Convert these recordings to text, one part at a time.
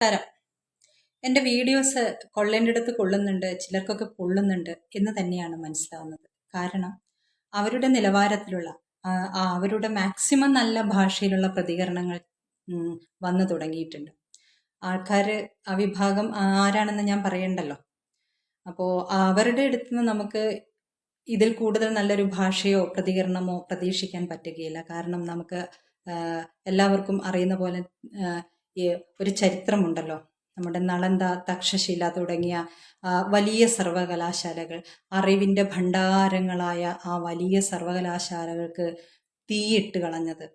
നമസ്കാരം എന്റെ വീഡിയോസ് കൊള്ളേണ്ടടുത്ത് കൊള്ളുന്നുണ്ട് ചിലർക്കൊക്കെ കൊള്ളുന്നുണ്ട് എന്ന് തന്നെയാണ് മനസ്സിലാവുന്നത്. കാരണം അവരുടെ നിലവാരത്തിലുള്ള അവരുടെ മാക്സിമം നല്ല ഭാഷയിലുള്ള പ്രതികരണങ്ങൾ വന്നു തുടങ്ങിയിട്ടുണ്ട്. ആൾക്കാർ ആ വിഭാഗം ആരാണെന്ന് ഞാൻ പറയണ്ടല്ലോ? അപ്പോൾ അവരുടെ അടുത്ത് നിന്ന് നമുക്ക് ഇതിൽ കൂടുതൽ നല്ലൊരു ഭാഷയോ പ്രതികരണമോ പ്രതീക്ഷിക്കാൻ പറ്റുകയില്ല. കാരണം നമുക്ക് എല്ലാവർക്കും അറിയുന്ന പോലെ ഒരു ചരിത്രമുണ്ടല്ലോ. നമ്മുടെ നളന്ത തക്ഷശില തുടങ്ങിയ വലിയ സർവകലാശാലകൾ അറിവിന്റെ ഭണ്ഡാരങ്ങളായ ആ വലിയ സർവകലാശാലകൾക്ക് തീയിട്ട് കളഞ്ഞത്.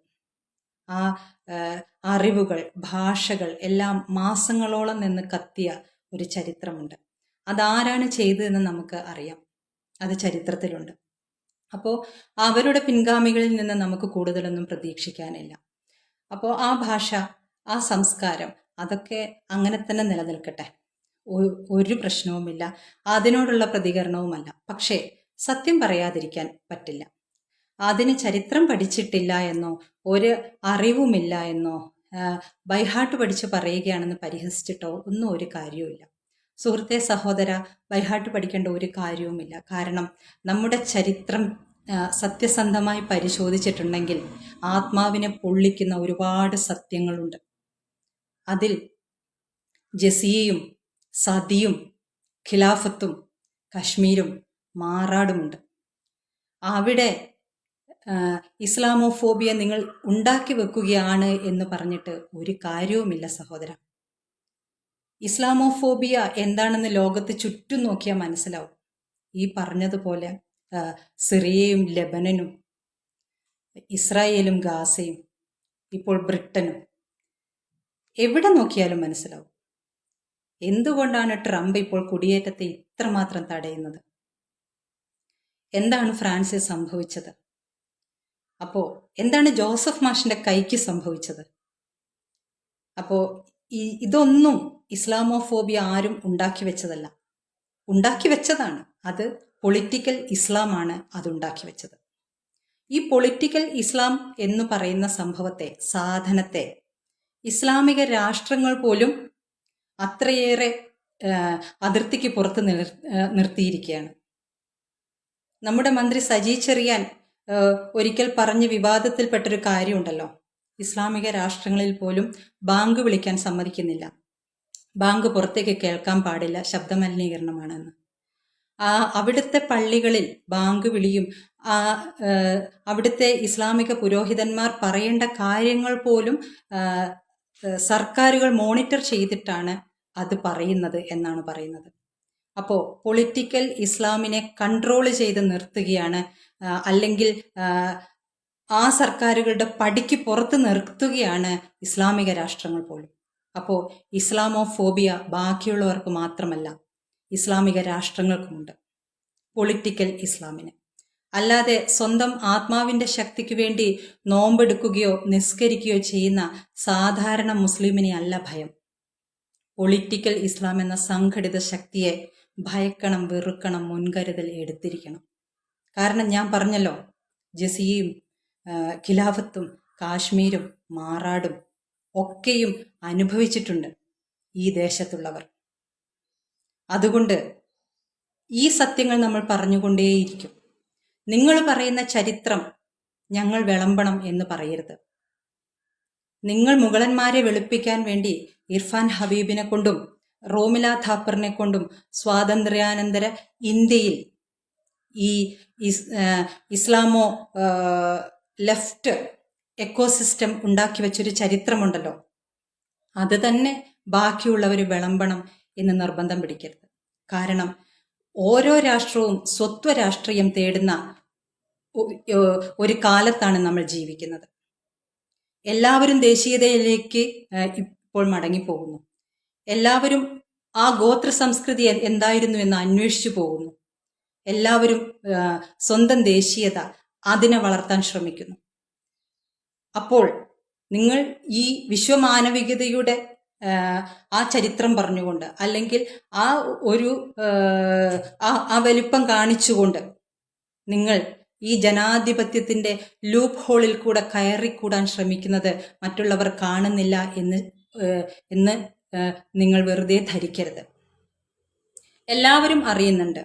ആ അറിവുകൾ ഭാഷകൾ എല്ലാം മാസങ്ങളോളം നിന്ന് കത്തിയ ഒരു ചരിത്രമുണ്ട്. അതാരാണ് ചെയ്തതെന്ന് നമുക്ക് അറിയാം. അത് ചരിത്രത്തിലുണ്ട്. അപ്പോൾ അവരുടെ പിൻഗാമികളിൽ നിന്ന് നമുക്ക് കൂടുതലൊന്നും പ്രതീക്ഷിക്കാനില്ല. അപ്പോൾ ആ ഭാഷ ആ സംസ്കാരം അതൊക്കെ അങ്ങനെ തന്നെ നിലനിൽക്കട്ടെ. ഒരു പ്രശ്നവുമില്ല. അതിനോടുള്ള പ്രതികരണവുമല്ല. പക്ഷേ സത്യം പറയാതിരിക്കാൻ പറ്റില്ല. അതിന് ചരിത്രം പഠിച്ചിട്ടില്ല എന്നോ ഒരു അറിവുമില്ല എന്നോ ബൈഹാർട്ട് പഠിച്ച് പറയുകയാണെന്ന് പരിഹസിച്ചിട്ടോ ഒന്നും ഒരു കാര്യവുമില്ല. സുഹൃത്തെ സഹോദര ബൈഹാർട്ട് പഠിക്കേണ്ട ഒരു കാര്യവുമില്ല. കാരണം നമ്മുടെ ചരിത്രം സത്യസന്ധമായി പരിശോധിച്ചിട്ടുണ്ടെങ്കിൽ ആത്മാവിനെ പൊള്ളിക്കുന്ന ഒരുപാട് സത്യങ്ങളുണ്ട്. അതിൽ ജസിയയും സതിയും ഖിലാഫത്തും കശ്മീരും മാറാടുമുണ്ട്. അവിടെ ഇസ്ലാമോഫോബിയ നിങ്ങൾ ഉണ്ടാക്കി വെക്കുകയാണ് എന്ന് പറഞ്ഞിട്ട് ഒരു കാര്യവുമില്ല സഹോദര. ഇസ്ലാമോഫോബിയ എന്താണെന്ന് ലോകത്ത് ചുറ്റും നോക്കിയാൽ മനസ്സിലാവും. ഈ പറഞ്ഞതുപോലെ സിറിയയും ലബനനും ഇസ്രായേലും ഗാസയും ഇപ്പോൾ ബ്രിട്ടനും എവിടെ നോക്കിയാലും മനസ്സിലാവും. എന്തുകൊണ്ടാണ് ട്രംപ് ഇപ്പോൾ കുടിയേറ്റത്തെ ഇത്രമാത്രം തടയുന്നത്? എന്താണ് ഫ്രാൻസിൽ സംഭവിച്ചത്? അപ്പോൾ എന്താണ് ജോസഫ് മാഷിന്റെ കൈക്ക് സംഭവിച്ചത്? അപ്പോൾ ഈ ഇതൊന്നും ഇസ്ലാമോഫോബിയ ആരും ഉണ്ടാക്കി വെച്ചതല്ല. ഉണ്ടാക്കി വെച്ചതാണ്. അത് പൊളിറ്റിക്കൽ ഇസ്ലാമാണ് അതുണ്ടാക്കി വെച്ചത്. ഈ പൊളിറ്റിക്കൽ ഇസ്ലാം എന്ന് പറയുന്ന സംഭവത്തെ സാധനത്തെ ഇസ്ലാമിക രാഷ്ട്രങ്ങൾ പോലും അത്രയേറെ അതിർത്തിക്ക് പുറത്ത് നിർ നിർത്തിയിരിക്കുകയാണ്. നമ്മുടെ മന്ത്രി സജി ചെറിയാൻ ഒരിക്കൽ പറഞ്ഞ് വിവാദത്തിൽപ്പെട്ടൊരു കാര്യമുണ്ടല്ലോ. ഇസ്ലാമിക രാഷ്ട്രങ്ങളിൽ പോലും ബാങ്ക് വിളിക്കാൻ സമ്മതിക്കുന്നില്ല. ബാങ്ക് പുറത്തേക്ക് കേൾക്കാൻ പാടില്ല ശബ്ദമലിനീകരണമാണെന്ന്. ആ അവിടുത്തെ പള്ളികളിൽ ബാങ്ക് വിളിയും ആ അവിടുത്തെ ഇസ്ലാമിക പുരോഹിതന്മാർ പറയേണ്ട കാര്യങ്ങൾ പോലും സർക്കാരുകൾ മോണിറ്റർ ചെയ്തിട്ടാണ് അത് പറയുന്നത് എന്നാണ് പറയുന്നത്. അപ്പോൾ പൊളിറ്റിക്കൽ ഇസ്ലാമിനെ കൺട്രോൾ ചെയ്ത് നിർത്തുകയാണ് അല്ലെങ്കിൽ ആ, സർക്കാരുകളുടെ പടിക്ക് പുറത്ത് നിർത്തുകയാണ് ഇസ്ലാമിക രാഷ്ട്രങ്ങൾ പോലും. അപ്പോൾ ഇസ്ലാമോ ഫോബിയ ബാക്കിയുള്ളവർക്ക് മാത്രമല്ല ഇസ്ലാമിക രാഷ്ട്രങ്ങൾക്കുമുണ്ട് പൊളിറ്റിക്കൽ ഇസ്ലാമിന്. അല്ലാതെ സ്വന്തം ആത്മാവിന്റെ ശക്തിക്ക് വേണ്ടി നോമ്പെടുക്കുകയോ നിസ്കരിക്കുകയോ ചെയ്യുന്ന സാധാരണ മുസ്ലിമിനെ അല്ല ഭയം. പൊളിറ്റിക്കൽ ഇസ്ലാം എന്ന സംഘടിത ശക്തിയെ ഭയക്കണം വെറുക്കണം മുൻകരുതൽ എടുത്തിരിക്കണം. കാരണം ഞാൻ പറഞ്ഞല്ലോ ജസിയും ഖിലാഫത്തും കാശ്മീരും മാറാടും ഒക്കെയും അനുഭവിച്ചിട്ടുണ്ട് ഈ ദേശത്തുള്ളവർ. അതുകൊണ്ട് ഈ സത്യങ്ങൾ നമ്മൾ പറഞ്ഞുകൊണ്ടേയിരിക്കും. നിങ്ങൾ പറയുന്ന ചരിത്രം ഞങ്ങൾ വിളമ്പണം എന്ന് പറയരുത്. നിങ്ങൾ മുഗളന്മാരെ വെളുപ്പിക്കാൻ വേണ്ടി ഇർഫാൻ ഹബീബിനെ കൊണ്ടും റോമില ഥാപ്പറിനെ കൊണ്ടും സ്വാതന്ത്ര്യാനന്തര ഇന്ത്യയിൽ ഈ ഇസ്ലാമോ ലെഫ്റ്റ് എക്കോസിസ്റ്റം ഉണ്ടാക്കി വെച്ചൊരു ചരിത്രമുണ്ടല്ലോ. അത് തന്നെ ബാക്കിയുള്ളവർ വിളമ്പണം എന്ന് നിർബന്ധം പിടിക്കരുത്. കാരണം ഓരോ രാഷ്ട്രവും സ്വത്വ രാഷ്ട്രീയം തേടുന്ന ഒരു കാലത്താണ് നമ്മൾ ജീവിക്കുന്നത്. എല്ലാവരും ദേശീയതയിലേക്ക് ഇപ്പോൾ മടങ്ങിപ്പോകുന്നു. എല്ലാവരും ആ ഗോത്ര സംസ്കൃതി എന്തായിരുന്നു എന്ന് അന്വേഷിച്ചു പോകുന്നു. എല്ലാവരും സ്വന്തം ദേശീയത അതിനെ വളർത്താൻ ശ്രമിക്കുന്നു. അപ്പോൾ നിങ്ങൾ ഈ വിശ്വമാനവികതയുടെ ആ, ചരിത്രം പറഞ്ഞുകൊണ്ട് അല്ലെങ്കിൽ ആ ഒരു ആ വലിപ്പം കാണിച്ചുകൊണ്ട് നിങ്ങൾ ഈ ജനാധിപത്യത്തിന്റെ ലൂപ്പ് ഹോളിൽ കൂടെ കയറിക്കൂടാൻ ശ്രമിക്കുന്നത് മറ്റുള്ളവർ കാണുന്നില്ല എന്ന് എന്ന് നിങ്ങൾ വെറുതെ ധരിക്കരുത്. എല്ലാവരും അറിയുന്നുണ്ട്.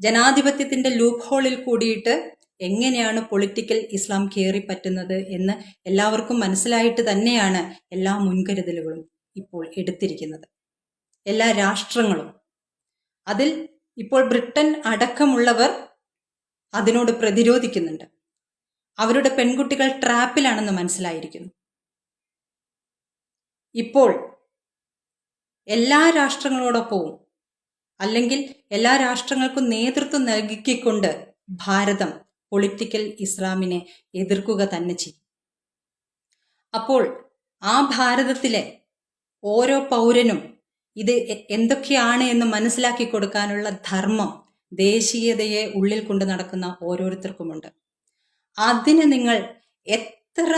ജനാധിപത്യത്തിന്റെ ലൂപ്പ് ഹോളിൽ കൂടിയിട്ട് എങ്ങനെയാണ് പൊളിറ്റിക്കൽ ഇസ്ലാം കയറി പറ്റുന്നത് എന്ന് എല്ലാവർക്കും മനസ്സിലായിട്ട് തന്നെയാണ് എല്ലാ മുൻകരുതലുകളും ഇപ്പോൾ എടുത്തിരിക്കുന്നത്. എല്ലാ രാഷ്ട്രങ്ങളും. അതിൽ ഇപ്പോൾ ബ്രിട്ടൻ അടക്കമുള്ളവർ അതിനോട് പ്രതിരോധിക്കുന്നുണ്ട്. അവരുടെ പെൺകുട്ടികൾ ട്രാപ്പിലാണെന്ന് മനസ്സിലായിരിക്കുന്നു. ഇപ്പോൾ എല്ലാ രാഷ്ട്രങ്ങളോടൊപ്പവും അല്ലെങ്കിൽ എല്ലാ രാഷ്ട്രങ്ങൾക്കും നേതൃത്വം നൽകിക്കൊണ്ട് ഭാരതം പൊളിറ്റിക്കൽ ഇസ്ലാമിനെ എതിർക്കുക തന്നെ ചെയ്യും. അപ്പോൾ ആ ഭാരതത്തിലെ ഓരോ പൗരനും ഇത് എന്തൊക്കെയാണ് എന്ന് മനസ്സിലാക്കി കൊടുക്കാനുള്ള ധർമ്മം ദേശീയതയെ ഉള്ളിൽ കൊണ്ട് നടക്കുന്ന ഓരോരുത്തർക്കുമുണ്ട്. അതിനെ നിങ്ങൾ എത്ര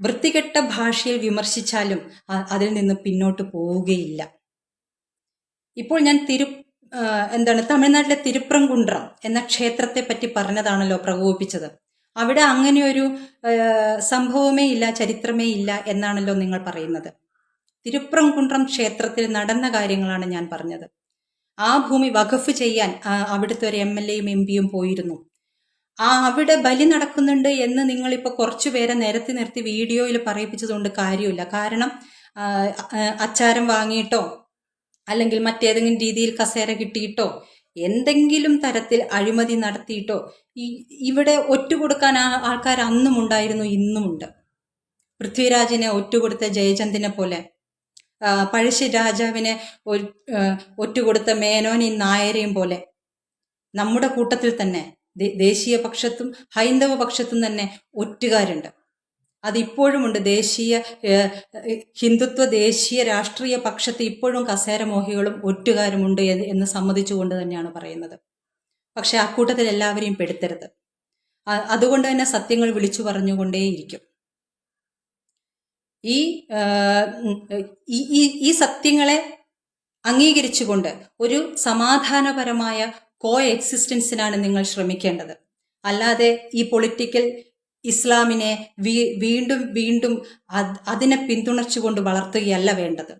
വൃത്തികെട്ട ഭാഷയിൽ വിമർശിച്ചാലും അതിൽ നിന്ന് പിന്നോട്ട് പോവുകയില്ല. ഇപ്പോൾ ഞാൻ തിരു എന്താണ് തമിഴ്നാട്ടിലെ തിരുപ്രംകുണ്ട്രം എന്ന ക്ഷേത്രത്തെ പറ്റി പറഞ്ഞതാണല്ലോ പ്രകോപിപ്പിച്ചത്. അവിടെ അങ്ങനെയൊരു സംഭവമേ ഇല്ല ചരിത്രമേ ഇല്ല എന്നാണല്ലോ നിങ്ങൾ പറയുന്നത്. തിരുപ്രംകുണ്ട്രം ക്ഷേത്രത്തിൽ നടന്ന കാര്യങ്ങളാണ് ഞാൻ പറഞ്ഞത്. ആ ഭൂമി വഖഫ് ചെയ്യാൻ അവിടുത്തെ ഒരു എം എൽ എയും എം പിയും പോയിരുന്നു. ആ അവിടെ ബലി നടക്കുന്നുണ്ട് എന്ന് നിങ്ങളിപ്പോൾ കുറച്ചു പേരെ നിരത്തി നിർത്തി വീഡിയോയിൽ പറയിപ്പിച്ചതുകൊണ്ട് കാര്യമില്ല. കാരണം അച്ചാരം വാങ്ങിയിട്ടോ അല്ലെങ്കിൽ മറ്റേതെങ്കിലും രീതിയിൽ കസേര കിട്ടിയിട്ടോ എന്തെങ്കിലും തരത്തിൽ അഴിമതി നടത്തിയിട്ടോ ഇവിടെ ഒറ്റുകൊടുക്കാൻ ആൾക്കാർ അന്നും ഉണ്ടായിരുന്നു ഇന്നുമുണ്ട്. പൃഥ്വിരാജിനെ ഒറ്റുകൊടുത്ത ജയചന്ദിനെ പോലെ. പഴശ്ശി രാജാവിനെ ഒറ്റുകൊടുത്ത മേനോനി നായരെയും പോലെ. നമ്മുടെ കൂട്ടത്തിൽ തന്നെ ദേശീയ പക്ഷത്തും ഹൈന്ദവ പക്ഷത്തും തന്നെ ഒറ്റുകാരുണ്ട്. അതിപ്പോഴുമുണ്ട് ദേശീയ ഹിന്ദുത്വ ദേശീയ രാഷ്ട്രീയ പക്ഷത്ത് ഇപ്പോഴും കസേരമോഹികളും ഒറ്റുകാരുമുണ്ട് എന്ന് എന്ന് സമ്മതിച്ചുകൊണ്ട് തന്നെയാണ് പറയുന്നത്. പക്ഷെ ആ കൂട്ടത്തിൽ എല്ലാവരെയും പെടുത്തരുത്. അതുകൊണ്ട് തന്നെ സത്യങ്ങൾ വിളിച്ചു പറഞ്ഞുകൊണ്ടേയിരിക്കും. ഈ ഈ സത്യങ്ങളെ അംഗീകരിച്ചുകൊണ്ട് ഒരു സമാധാനപരമായ കോ എക്സിസ്റ്റൻസിനാണ് നിങ്ങൾ ശ്രമിക്കേണ്ടത്. അല്ലാതെ ഈ പൊളിറ്റിക്കൽ ഇസ്ലാമിനെ വീണ്ടും വീണ്ടും അതിനെ പിന്തുണച്ചുകൊണ്ട് വളർത്തുകയല്ല വേണ്ടത്.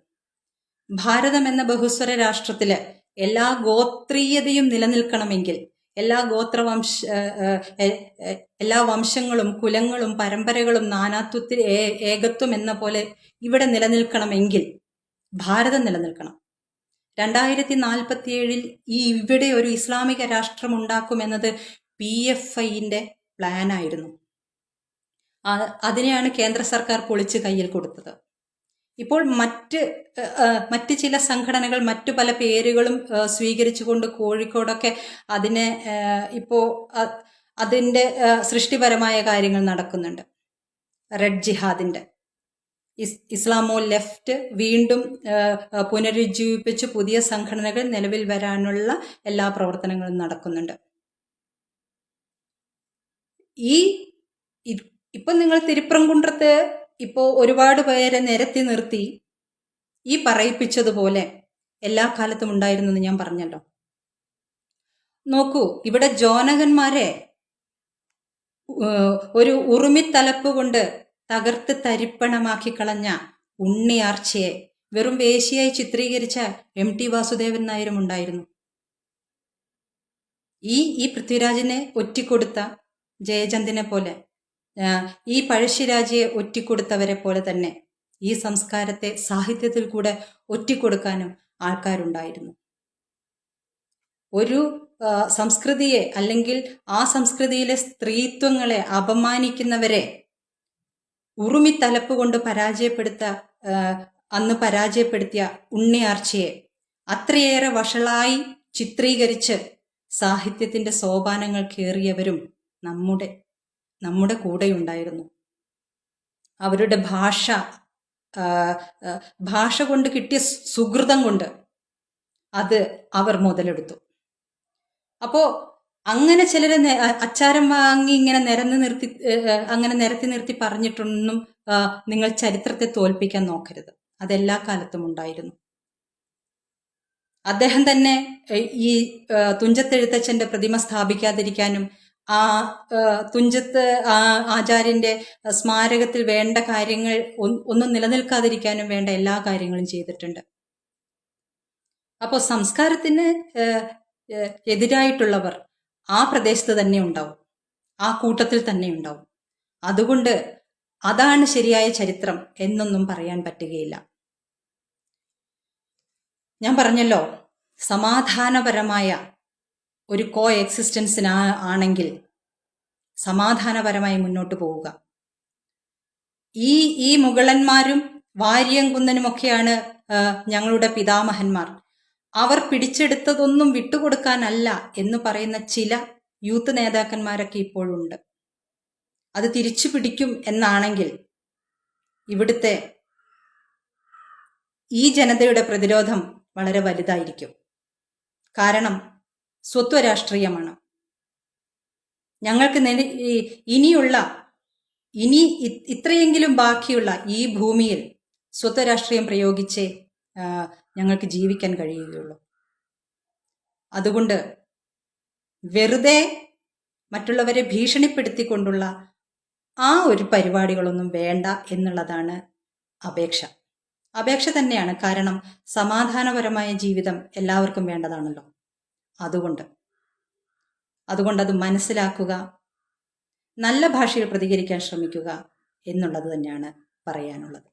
ഭാരതം എന്ന ബഹുസ്വര രാഷ്ട്രത്തിൽ എല്ലാ ഗോത്രീയതയും നിലനിൽക്കണമെങ്കിൽ എല്ലാ ഗോത്രവംശ എല്ലാ വംശങ്ങളും കുലങ്ങളും പരമ്പരകളും നാനാത്വത്തിൽ ഏകത്വം എന്ന പോലെ ഇവിടെ നിലനിൽക്കണമെങ്കിൽ ഭാരതം നിലനിൽക്കണം. രണ്ടായിരത്തി നാൽപ്പത്തിയേഴിൽ ഈ ഇവിടെ ഒരു ഇസ്ലാമിക രാഷ്ട്രം ഉണ്ടാക്കുമെന്നത് പി എഫ് ഐന്റെ പ്ലാനായിരുന്നു. അതിനെയാണ് കേന്ദ്ര സർക്കാർ പൊളിച്ച് കയ്യിൽ കൊടുത്തത്. ഇപ്പോൾ മറ്റ് മറ്റ് ചില സംഘടനകൾ മറ്റു പല പേരുകളും സ്വീകരിച്ചുകൊണ്ട് കോഴിക്കോടൊക്കെ അതിനെ ഇപ്പോൾ അതിന്റെ സൃഷ്ടിപരമായ കാര്യങ്ങൾ നടക്കുന്നുണ്ട്. റെഡ് ജിഹാദിന്റെ ഇസ് ഇസ്ലാമോ ലെഫ്റ്റ് വീണ്ടും പുനരുജ്ജീവിപ്പിച്ച് പുതിയ സംഘടനകൾ നിലവിൽ വരാനുള്ള എല്ലാ പ്രവർത്തനങ്ങളും നടക്കുന്നുണ്ട്. ഈ ഇപ്പം നിങ്ങൾ തിരുപ്രംകുன்றത്ത് ഇപ്പോ ഒരുപാട് പേരെ നിരത്തി നിർത്തി ഈ പറയിപ്പിച്ചതുപോലെ എല്ലാ കാലത്തും ഉണ്ടായിരുന്നെന്ന് ഞാൻ പറഞ്ഞല്ലോ. നോക്കൂ ഇവിടെ ജോനകന്മാരെ ഒരു ഉറുമിത്തലപ്പ് കൊണ്ട് തകർത്ത് തരിപ്പണമാക്കി കളഞ്ഞ ഉണ്ണിയാർച്ചയെ വെറും വേശിയായി ചിത്രീകരിച്ച എം ടി വാസുദേവൻ നായരും ഉണ്ടായിരുന്നു. ഈ ഈ പൃഥ്വിരാജിനെ ഒറ്റിക്കൊടുത്ത ജയചന്ദിനെ പോലെ ഈ പഴശ്ശിരാജയെ ഒറ്റിക്കൊടുത്തവരെ പോലെ തന്നെ ഈ സംസ്കാരത്തെ സാഹിത്യത്തിൽ കൂടെ ഒറ്റിക്കൊടുക്കാനും ആൾക്കാരുണ്ടായിരുന്നു. ഒരു സംസ്കൃതിയെ അല്ലെങ്കിൽ ആ സംസ്കൃതിയിലെ സ്ത്രീത്വങ്ങളെ അപമാനിക്കുന്നവരെ ഉറുമി തലപ്പ് കൊണ്ട് പരാജയപ്പെടുത്ത അന്ന് പരാജയപ്പെടുത്തിയ ഉണ്ണിയാർച്ചയെ അത്രയേറെ വഷളായി ചിത്രീകരിച്ച് സാഹിത്യത്തിന്റെ സോപാനങ്ങൾ കയറിയവരും നമ്മുടെ നമ്മുടെ കൂടെയുണ്ടായിരുന്നു. അവരുടെ ഭാഷ ഭാഷ കൊണ്ട് കിട്ടിയ സുഹൃതം കൊണ്ട് അത് അവർ മുതലെടുത്തു. അപ്പോ അങ്ങനെ ചിലരെ അച്ചാരം വാങ്ങി ഇങ്ങനെ നിരന്ന് നിർത്തി അങ്ങനെ നിരത്തി നിർത്തി പറഞ്ഞിട്ടൊന്നും നിങ്ങൾ ചരിത്രത്തെ തോൽപ്പിക്കാൻ നോക്കരുത്. അതെല്ലാ കാലത്തും ഉണ്ടായിരുന്നു. അദ്ദേഹം തന്നെ ഈ തുഞ്ചത്തെഴുത്തച്ഛന്റെ പ്രതിമ സ്ഥാപിക്കാതിരിക്കാനും ആ തുഞ്ചത്ത് ആചാര്യന്റെ സ്മാരകത്തിൽ വേണ്ട കാര്യങ്ങൾ ഒന്നും നിലനിൽക്കാതിരിക്കാനും വേണ്ട എല്ലാ കാര്യങ്ങളും ചെയ്തിട്ടുണ്ട്. അപ്പോൾ സംസ്കാരത്തിന് എതിരായിട്ടുള്ളവർ ആ പ്രദേശത്ത് തന്നെ ഉണ്ടാവും. ആ കൂട്ടത്തിൽ തന്നെ ഉണ്ടാവും. അതുകൊണ്ട് അതാണ് ശരിയായ ചരിത്രം എന്നൊന്നും പറയാൻ പറ്റുകയില്ല. ഞാൻ പറഞ്ഞല്ലോ സമാധാനപരമായ ഒരു കോ എക്സിസ്റ്റൻസിന് ആണെങ്കിൽ സമാധാനപരമായി മുന്നോട്ട് പോവുക. ഈ ഈ മുഗളന്മാരും വാര്യംകുന്നനുമൊക്കെയാണ് ഞങ്ങളുടെ പിതാമഹന്മാർ. അവർ പിടിച്ചെടുത്തതൊന്നും വിട്ടുകൊടുക്കാനല്ല എന്ന് പറയുന്ന ചില യൂത്ത് നേതാക്കന്മാരൊക്കെ ഇപ്പോഴുണ്ട്. അത് തിരിച്ചു പിടിക്കും എന്നാണെങ്കിൽ ഇവിടുത്തെ ഈ ജനതയുടെ പ്രതിരോധം വളരെ വലുതായിരിക്കും. കാരണം സ്വത്വരാഷ്ട്രീയമാണ്. ഞങ്ങൾക്ക് ഇനിയുള്ള ഇനി ഇത്രയെങ്കിലും ബാക്കിയുള്ള ഈ ഭൂമിയിൽ സ്വത്വരാഷ്ട്രീയം പ്രയോഗിച്ചേ ഞങ്ങൾക്ക് ജീവിക്കാൻ കഴിയുകയുള്ളൂ. അതുകൊണ്ട് വെറുതെ മറ്റുള്ളവരെ ഭീഷണിപ്പെടുത്തിക്കൊണ്ടുള്ള ആ ഒരു പരിപാടികളൊന്നും വേണ്ട എന്നുള്ളതാണ് അപേക്ഷ. അപേക്ഷ തന്നെയാണ് കാരണം സമാധാനപരമായ ജീവിതം എല്ലാവർക്കും വേണ്ടതാണല്ലോ. അതുകൊണ്ട്. അതുകൊണ്ട് അത് മനസ്സിലാക്കുക നല്ല ഭാഷയിൽ പ്രതികരിക്കാൻ ശ്രമിക്കുക എന്നുള്ളത് തന്നെയാണ് പറയാനുള്ളത്.